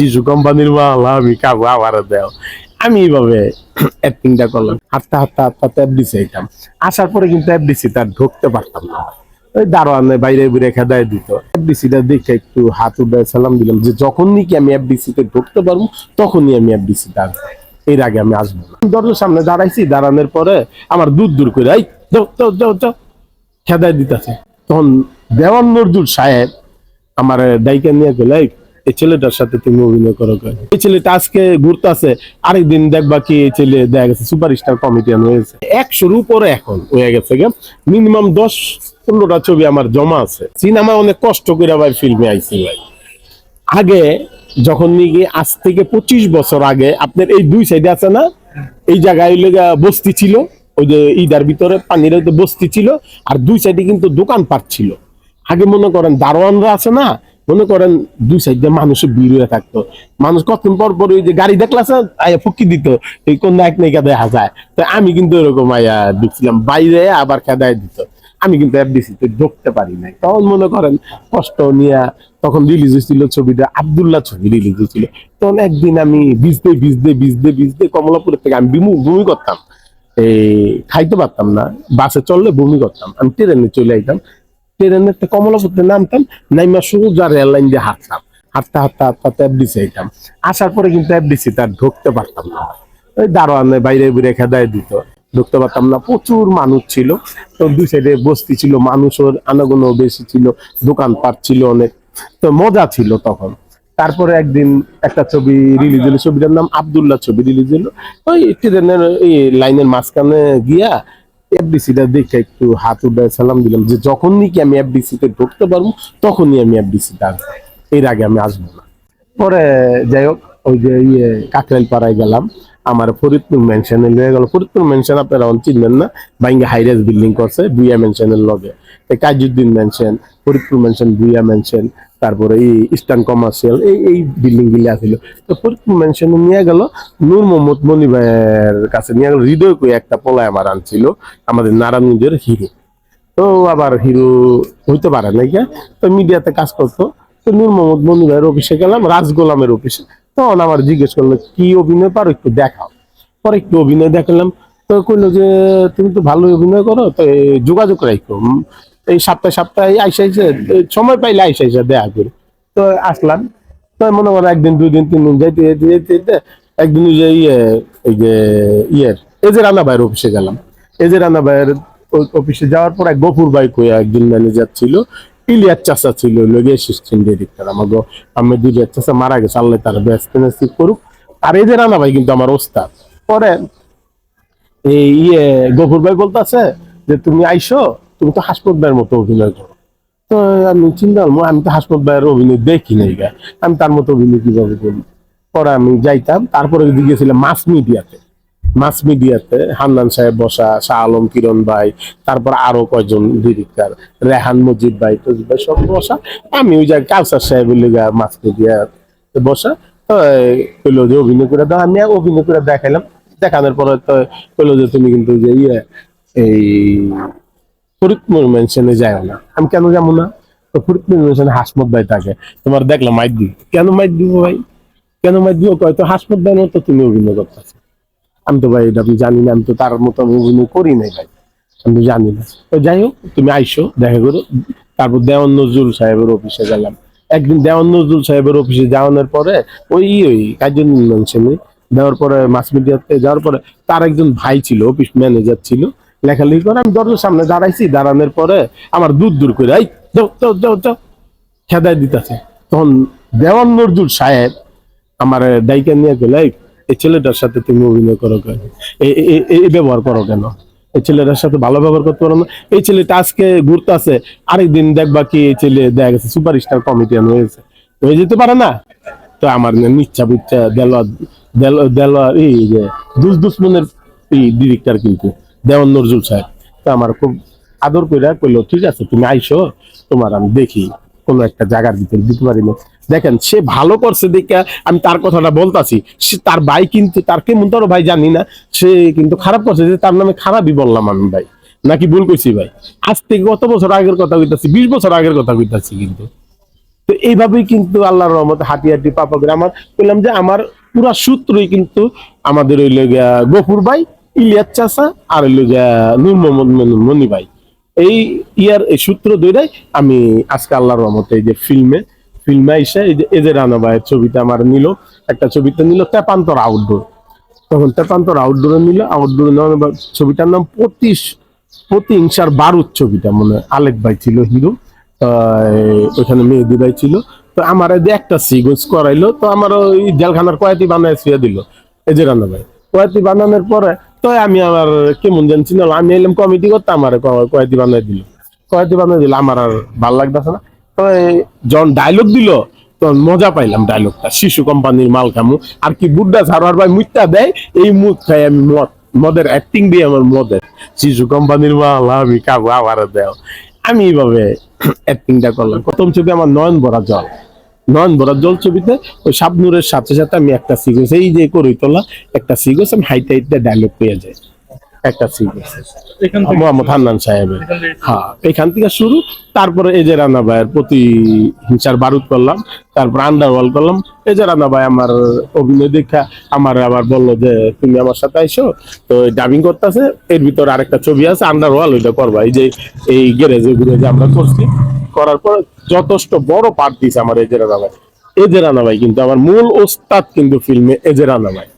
শিশু কোম্পানির মাল, আমি খাব আমার দেও। আমি এইভাবে অ্যাক্টিংটা করলাম। হাঁটতে হাঁটতে হাঁটতে হাঁটতে এফডিসি আইতাম। আসার পরে কিন্তু এফডিসি তার ঢুকতে পারতাম না। ওই দারোয়ানে বাইরে বাইরে খেদায় দিত। এফডিসিটা দেখে একটু হাত উঠে সালাম দিলাম যে যখনই কি আমি এফডিসি তে ঢুকতে পারব, তখনই আমি এফডিসি তে আসব। এর আগে আমি আসব না। দরজার সামনে দাঁড়াইছি। দাঁড়ানোর পরে আমার দূর দূর করে, এই খেদায় দিতেছে। তখন দেওয়ান নজরুল সাহেব আমার ডাইকা নিয়ে গেলে "এই, ছেলেটার সাথে তুমি অভিনয় করো এই ছেলেটা আজকে ঘুরতে আছে আরেকদিন দেখবা কি এই ছেলে দেখা গেছে সুপারস্টার কমেডিয়ান হয়েছে। একশোর উপরে এখন হয়ে গেছে গে। মিনিমাম দশ পনেরোটা ছবি আমার জমা আছে। সিনেমা অনেক কষ্ট করে ভাই ফিল্মে আইছি ভাই। আগে যখন নাকি আজ থেকে পঁচিশ বছর আগে আপনার এই দুই সাইডে আছে না এই জায়গায় বস্তি ছিল ওই যে ইদার ভিতরে পানির বস্তি ছিল আর দুই সাইডে কিন্তু দোকানপাট ছিল। আগে মনে করেন দারোয়ানরা আছে না মনে করেন দুই সাইডে মানুষের ভিড় হয়ে থাকতো। মানুষ কতদিন পর পর ওই যে গাড়ি দেখলা স্যার, আয়া ফুকি দিত। এই কোন এক নায়িকা দেখা যায়। তো আমি কিন্তু এরকম আয়া ঢুকছিলাম বাইরে আবার খেদায় দিত। আমি কিন্তু এফডিসি তে ঢুকতে পারি নাই। তখন মনে করেন কষ্ট নিয়ে তখন রিলিজ হয়েছিল ছবিটা, আব্দুল্লাহ ছবি রিলিজ হয়েছিল। তখন একদিন আমি ভিজতে ভিজতে ভিজতে ভিজতে কমলাপুরের থেকে আমি বমি করতাম। এই খাইতে পারতাম না, বাসে চললে বমি করতাম। আমি ট্রেনে চলে আইতাম। ট্রেনের থেকে কমলাপুরতে নামতাম, নাইমা সোজা রেল লাইন দিয়ে হাঁটতাম। হাঁটতে হাঁটতে হাঁটতে হাঁটতে এফডিসি আইতাম। আসার পরে কিন্তু এফডিসি তার ঢুকতে পারতাম না। ওই দারোয়ানে বাইরে বাইরে খেদায় দিত। ঢুকতে পারতাম না, প্রচুর মানুষ ছিল। তো দুই সাইডে বস্তি ছিল, মানুষের আনাগোনা বেশি ছিল, দোকানপাট ছিল অনেক। তো মজা ছিল তখন। তারপরে একদিন একটা ছবি রিলিজ হলো, ছবিটার নাম আব্দুল্লাহ ছবি রিলিজ হলো। ওই ট্রেনের এই লাইনের মাঝখানে গিয়া এফডিসিটা দেখে একটু হাত উঠে সালাম দিলাম যে, যখনই কি আমি এফডিসি তে ঢুকতে পারব, তখনই আমি এফডিসি তে আসব। এর আগে আমি আসব না। পরে যাই হোক ওই যে ইয়ে কাকরাইল পাড়ায় গেলাম। আমার ফরিদপুর মেনশনে লয়ে গেল। ফরিদপুর মেনশন আপনারা অন চিনবেন না বাইঙ্গে হাইরাইজ বিল্ডিং করছে বুইয়া মেনশনের লগে। Kajuddin mansion Faridpur mansion Bhuiya mansion তারপরে এই ইস্টার্ন কমার্শিয়াল এই এই বিল্ডিং গুলি আছিল। তো ফরিদপুর মেনশনে নিয়ে গেল, নূর মোহাম্মদ মনি ভাইয়ের কাছে নিয়ে গেল। হৃদয় কই একটা পোলায় আমার আনছিল, আমাদের নারায়ণগঞ্জের হিরো। তো আবার হিরো হইতে পারে না কি? তো মিডিয়াতে কাজ করতো। তো নূর মোহাম্মদ মনি ভাইয়ের অফিসে গেলাম রাজ গোলামের অফিসে তখন আমার জিজ্ঞেস করল, কি অভিনয় পারো একটু দেখাও। পরে একটু অভিনয় দেখালাম। তো কইলো যে, তুমি তো ভালো অভিনয় করো, তো যোগাযোগ রাখো এই সপ্তাহে সপ্তাহে আইসা আইসা সময় পাইলে আইসা আইসা দেখা করি। তো আসলাম। তো মনে করো একদিন দুই দিন তিন দিন যাইতে যেতে যেতে যেতে একদিন ওই যে ইয়ে এই যে ইয়ের, এই যে রানা ভাইয়ের অফিসে গেলাম। এই যে রানা ভাইয়ের অফিসে যাওয়ার পর এক গফুর ভাই কইয়া একজন ম্যানেজার ছিল চাষা ছিল আমাকে আমি চাষা মারা গেছে, আল্লাহ তার করুক। আর ভাই কিন্তু আমার ওস্তাদ। পরে এই ইয়ে গফুর ভাই বলতেছে যে, তুমি আইসো, তুমি তো হাসপাত ভাইয়ের মতো অভিনয় করো। তো আমি চিন্তা আমি তো হাসপাত ভাইয়ের অভিনয় দেখি নাই আমি তার মতো অভিনয় কীভাবে করি পরে আমি যাইতাম, তারপরে গিয়েছিলাম মাস মিডিয়াতে। মাস মিডিয়াতে হান্নান সাহেব বসা, শাহ আলম কিরণ ভাই, তারপর আরও কয়জন ডিরেক্টর রেহান মজিদ ভাই টজিদ ভাই সব বসা। আমি ওই জায়গায় কাউসার সাহেবের লিগা মাস মিডিয়াতে বসা। তো কইলো যে অভিনয় করে দাও। আমি অভিনয় করে দেখাইলাম। দেখানোর পরে তো কইলো যে তুমি কিন্তু যে ইয়ে এই ফরিদপুর মেনশনে যায় না। আমি কেন যাব না? তো ফরিদপুর মেনশনে হাসমত ভাই থাকে। তোমার দেখলাম মাইক দিব কেন মাইক দিব ভাই? কেন মাইক দিব? কয় তো হাসমত ভাই মতো তুমি অভিনয় করতেছো। আমি তো ভাই এটা আমি জানি না, আমি তো তার মতো আমি অভিনয় করি নাই ভাই। আমি তো জানি না। তো যাই হোক, তুমি আইসো, দেখা করো। তারপর দেওয়ান নজরুল সাহেবের অফিসে গেলাম। একদিন দেওয়ান নজরুল সাহেবের অফিসে যাওয়ানোর পরে ওই ওই কাজী মেনশনে দেওয়ার পরে মাস মিডিয়াতে যাওয়ার পরে তার একজন ভাই ছিল অফিস ম্যানেজার ছিল, লেখালেখি করে। আমি দরজার সামনে দাঁড়াইছি, দাঁড়ানোর পরে আমার দূর দূর করে, এই, যাও যাও যাও খেদায় দিতেছে। তখন দেওয়ান নজরুল সাহেব আমার ডাইকা নিয়ে গেলে "এই, ছেলেটার সাথে তুমি অভিনয় করো কেন? এই- ব্যবহার করো কেন? এই ছেলেটার সাথে ভালো ব্যবহার করতে পারো না? এই ছেলেটা আজকে ঘুরতে আছে আরেকদিন দেখবা কি এই ছেলে দেখা গেছে সুপারস্টার কমেডিয়ান হয়েছে। হয়ে যেতে পারে না? তো আমার নিচ্ছা বুচ্ছা দেলোয়ার দেলোয়ার এই যে দুস দুশ্মনের এই ডিরেক্টর কিন্তু দেওয়ান নজরুল সাহেব। তো আমার খুব আদর কইরা কইলো ঠিক আছে তুমি আইসো তোমার আমি দেখি কোনো একটা জায়গার ভিতরে দিতে পারি না। দেখেন, সে ভালো করছে দেখে আমি তার কথাটা বলতাছি। তার ভাই কিন্তু, তার কেমন তারও ভাই জানি না, সে কিন্তু খারাপ করছে যে তার নামে খারাপই বললাম আমি ভাই। নাকি ভুল কইছি ভাই? আজ থেকে কত বছর আগের কথা কইতাছি? বিশ বছর আগের কথা কইতাছি কিন্তু। তো এইভাবেই কিন্তু আল্লাহর রহমতে হাঁটি হাঁটি পাপা করে আমার বললাম যে আমার পুরা সূত্রই কিন্তু আমাদের ওই গফুর ভাই, ইলিয়াস চাষা আর ওই নূর মোহাম্মদ মনি ভাই। এই ইয়ার এই সূত্র ধরে আমি আজকে আল্লাহর রহমতে এই যে ফিল্মে ফিল্মে এসে এই যে রানা ভাইয়ের ছবিটা আমার নিল, একটা ছবিতে নিল তেপান্তর আউটডোর তখন তেপান্তর আউটডোরে নিল আউটডোরে নেওয়ার ছবিটার নাম প্রতিশ প্রতিহিংসার বারুদ ছবিটা মনে আলেক ভাই ছিল হিরো ওখানে মেহেদি ভাই ছিল। তো আমার একটা সিগন্স করাইলো, তো আমার ওই জেলখানার কয়েতি বানায় শুয়ে দিল। এই যে রান্না ভাই। কয়েতি বানানোর পরে, তো আমি আমার কেমন জানছি না আমি এলাম কমিটি করতে, আমার কয়েতি বানাই দিল। কয়েতি বানাই দিল আমার আর ভালো লাগতেছে না। যখন ডায়লগ দিল, তখন মজা পাইলাম ডায়লগটা শিশু কোম্পানির মাল খামু। আর কি বুড্ডা সারোয়ার ভাই মুইতা দেয়, এই মুখ খাই আমি মদ, মদের অ্যাক্টিং দিয়ে আমার মদের। শিশু কোম্পানির মাল আমি কাবু আবার দেও। আমি এইভাবে অ্যাক্টিংটা করলাম। প্রথম ছবি আমার নয়ন ভরা জল। নয়ন ভরা জল ছবিতে ওই শাবনুরের সাথে সাথে আমি একটা সিগেস এই যে করি তোলা একটা সিগেস আমি হাইটে হাইটে ডায়লগ পেয়ে যাই। একটা সিগেস এখান মোহাম্মদ হান্নান সাহেবের। হ্যাঁ এখান থেকে শুরু। তারপরে এই যে রানা ভাইয়ের প্রতি হিংসার বারুদ করলাম তারপর আন্ডারওয়াল করলাম। এই যে রানা ভাই আমার অভিনয় দেখা আমার আবার বলল যে তুমি আমার সাথে আইসো? তো ডাবিং করতেছে। এর ভিতর আরেকটা ছবি আছে আন্ডারওয়াল ওইটা করবা। এই যে এই গ্যারেজে ঘুরে যে আমরা করছি করার পর যথেষ্ট বড় পার্ট দিয়েছে আমার এই যে রানা ভাই। এই যে রানা ভাই কিন্তু আমার মূল ওস্তাদ কিন্তু ফিল্মে এই যে রানা ভাই।